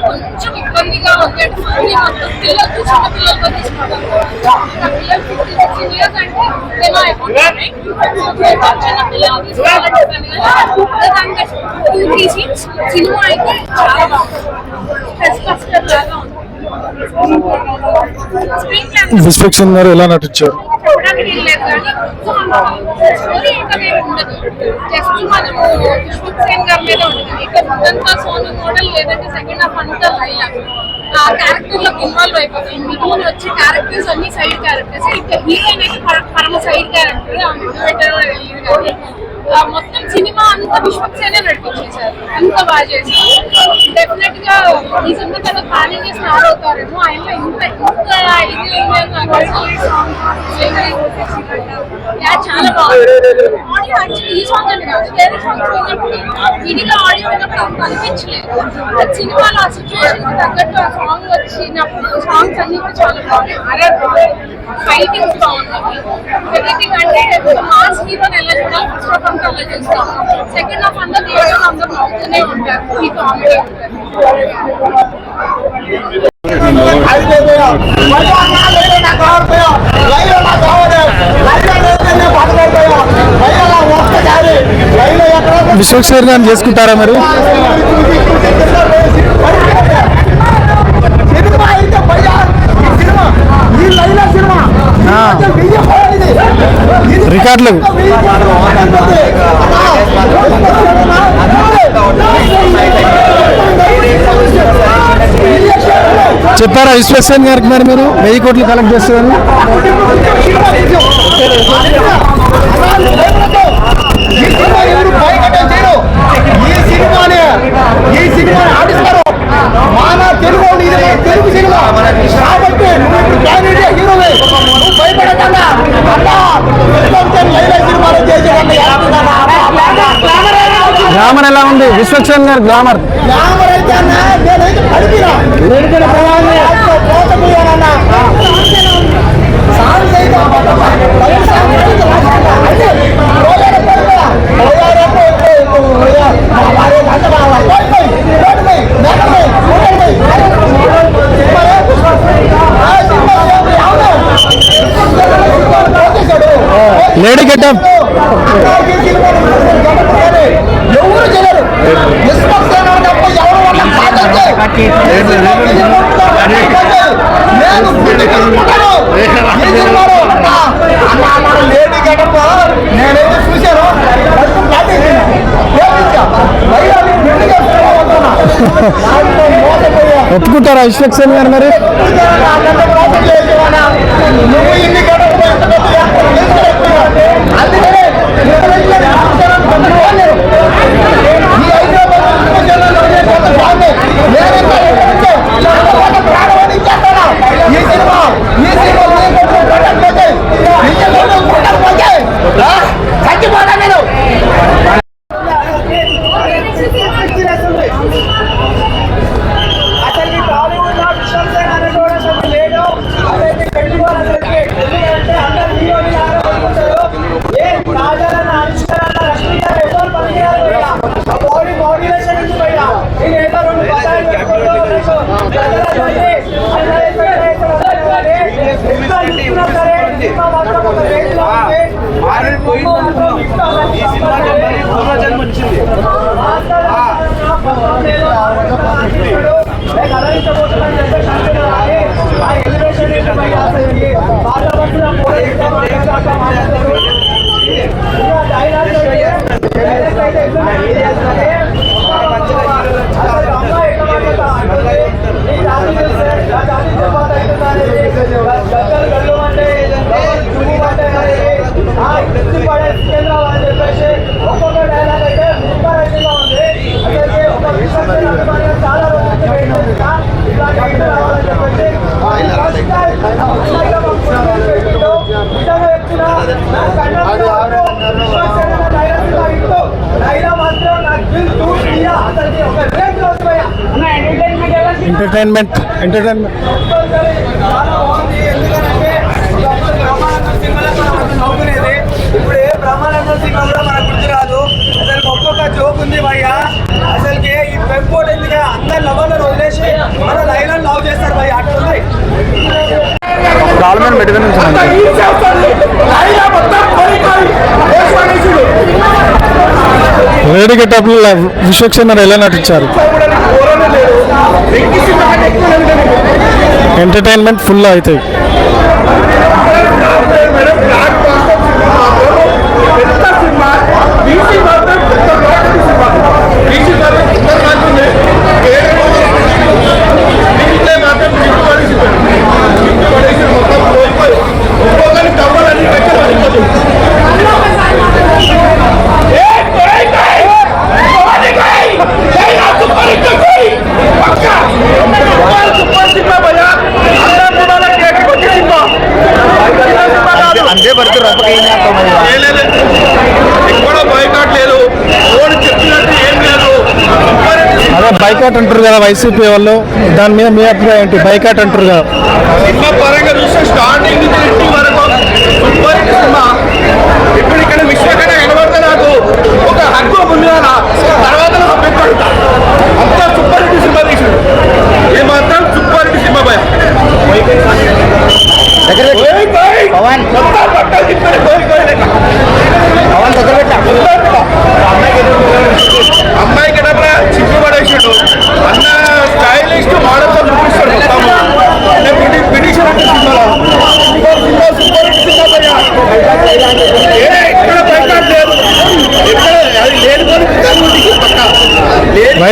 కొంచెం ఇబ్బందిగా ఉంది అంటే ఫ్యామిలీ పిల్లలతో ఇయర్స్ అంటే చిన్న పిల్లలు తీసుకోవాలంటే సినిమా అయితే చాలా బాగుంది గారు ఎలా నటించారు? చెప్పడానికి లేదు కానీ స్టోరీ ఇంకా ఏమి ఉండదు. జస్ట్ మనము విష్ణు సేన్ గారి మీద ఉంటుంది ఇక ముందంతా సోను మోడల్ లేదంటే సెకండ్ హాఫ్ అంతా లైలా. ఆ క్యారెక్టర్లోకి ఇన్వాల్వ్ అయిపోతుంది మిగిలిన వచ్చి క్యారెక్టర్స్ అన్ని సైడ్ క్యారెక్టర్స్ ఇంకా హీరోయిన్ అయితే పరమ సైడ్ క్యారెక్టర్ ఆమె పెట్టడం తెలియదు కానీ ఆ మొత్తం సినిమా అంతా నడిపించేశారు అంత బాగా చేశారు. డెఫినెట్గా ఈ సినిమా తన ప్లానింగ్ స్టార్ అవుతారేమో. ఆయన ఇంత ఇంత ఇది లేదు చాలా బాగుంది ఆడియో యాక్చువల్లీ ఈ సాంగ్ అని కాదు వేరే సాంగ్స్ విన్నప్పుడు విడిగా ఆడియో విన్నప్పుడు అంత అనిపించలేదు అది సినిమాలో ఆ సిచ్యువేషన్కి తగ్గట్టు ఆ సాంగ్ వచ్చినప్పుడు సాంగ్స్ అన్ని కూడా చాలా బాగున్నాయి ఫైటింగ్స్ బాగున్నాయి ఎవ్రీథింగ్ అంటే మాస్ హీరోని ఎలా చూడాలి ఫస్ట్ ఆఫ్ ఆల్ అలా చూస్తాం సెకండ్ హాఫ్ అంతా థియేటర్ అందరూ నవ్వుతూనే ఉంటారు ఈ కామెడీ విశ్వక్సేన్ గారిని చేసుకుంటారా మరి? రికార్డులకు అయితే భయ్యా ఈ సినిమా ఈ లైలా సినిమా ఆ. కొంచెం వెయ్యి కోట్లు ఇది. ఇది రికార్డులు. వెయ్యి కోట్లు ఉంటుంది. చెప్పారా విశ్వసేన్ గారికి మరి మీరు? వెయ్యి కోట్లు కలెక్ట్ చేస్తారని గ్లామర్ ఎలా ఉంది? విశ్వక్సేన్ గారి గ్లామర్ ఒప్పుకుంటారా విశ్వక్సేన్ గారు మరి? Thank you. ఒక్కొక్క డైలాగ్ అయితే ఇంపారెంట్గా ఉంది అసలు ఒక విషయం ఎంటర్టైన్మెంట్ ఎంటర్టైన్మెంట్ ఇప్పుడు ఏ ప్రమాణంలో సినిమాలో మనకు గుర్తురాదు. అసలు ఒక్కొక్క జోక్ ఉంది భయ్యా. సపరేట్గా నుంచి వేడి గెటప్లు విశ్వక్సేనర్ ఎలా నటించారు? ఎంటర్టైన్మెంట్ ఫుల్ అవుతాయి బైకాట్ అంటారు కదా వైసీపీ వాళ్ళు. దాని మీద మీ అభిప్రాయం ఏంటి? బైకాట్ అంటారు కదా.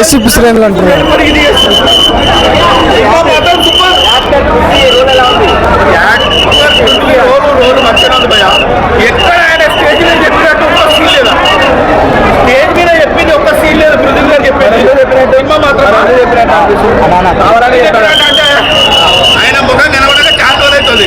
ఎస్సీ శ్రేణులు అంటున్నారు. ఎక్కడ? ఆయన స్టేజ్ మీద చెప్పినట్టు ఒక్క సీన్ లేదా స్టేజ్ మీద ఒక్క సీన్ లేదు మృదుల్ ఆయన ముఖం కనబడక చాలా రోజు అవుతుంది